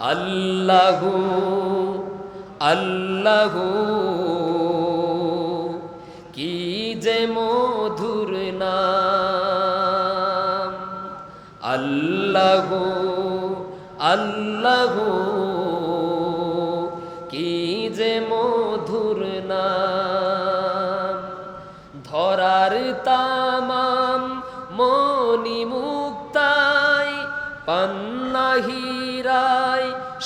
আল্লাহু আল্লাহু। কি যে মধুর নাম। আল্লাহু আল্লাহু। কি যে মধুর নাম। ধরার তামাম মনি মুক্তাই পান্না হীরায়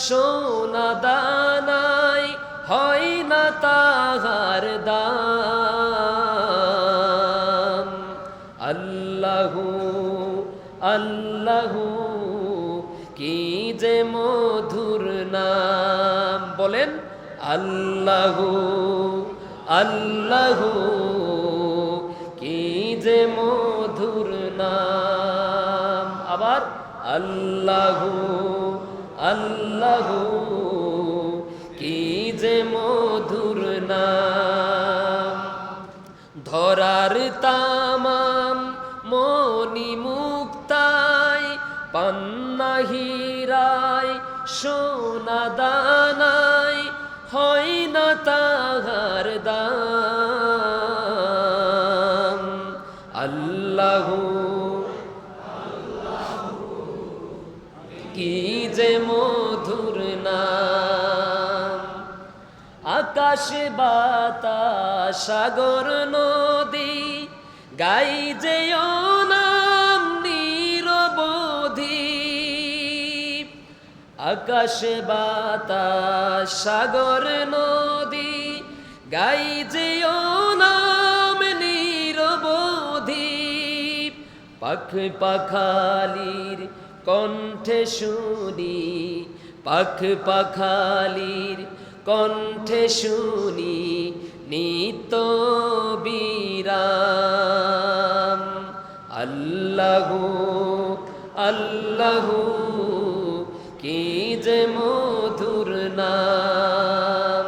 সোনা দানাই হয় না তাহার দাম। আল্লাহু আল্লাহু, কি যে মধুর নাম। বলেন, আল্লাহু আল্লাহু, কি যে মধুর নাম। আবার, আল্লাহু আল্লাহু, কি যে মধুর নাম। ধরার তামাম মনি মুক্তাই, পান্না হীরায় সোনা দানাই, হয় না তাহার দাম। কি যে মধুর নাম? আকাশ বাতাস সাগর নদী, গাই যে নাম নিরবধি। আকাশ বাতাস সাগর নদী, গাই যে নাম নিরবধি। পাখ পাখালির কণ্ঠে শুনি, পাখ পাখালির কণ্ঠে শুনি নিত বিরাম। আল্লাহু আল্লাহু, কি যে মধুর নাম।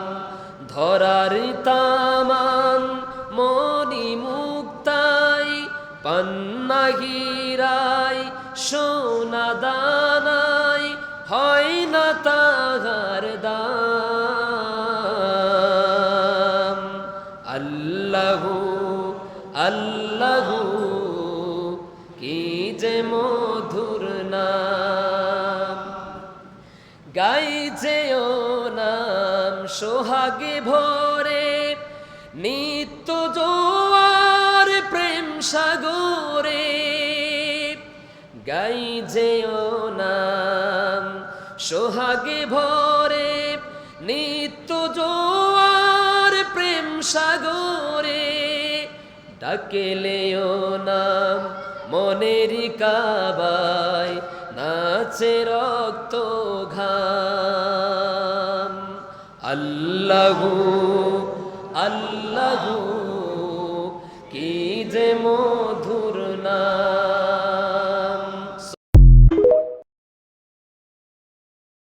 ধরার তামান মনি মুক্তাই পান্না হীরায় সোনা দানাই হয় না তাহার দাম। আল্লাহু আল্লাহু, কি যে মধুর নাম। গাইছে ও নাম সোহাগে ভরে, নিত্য জোয়ার প্রেম সাগরে গাইছে ও নাম। সোহাগে ভরে নিত্য জোয়ার প্রেম সাগরে ডাকেলে ও নাম। মনের কাবায় নাচে রক্ত ঘাম। আল্লাহু আল্লাহু, কি যে মধু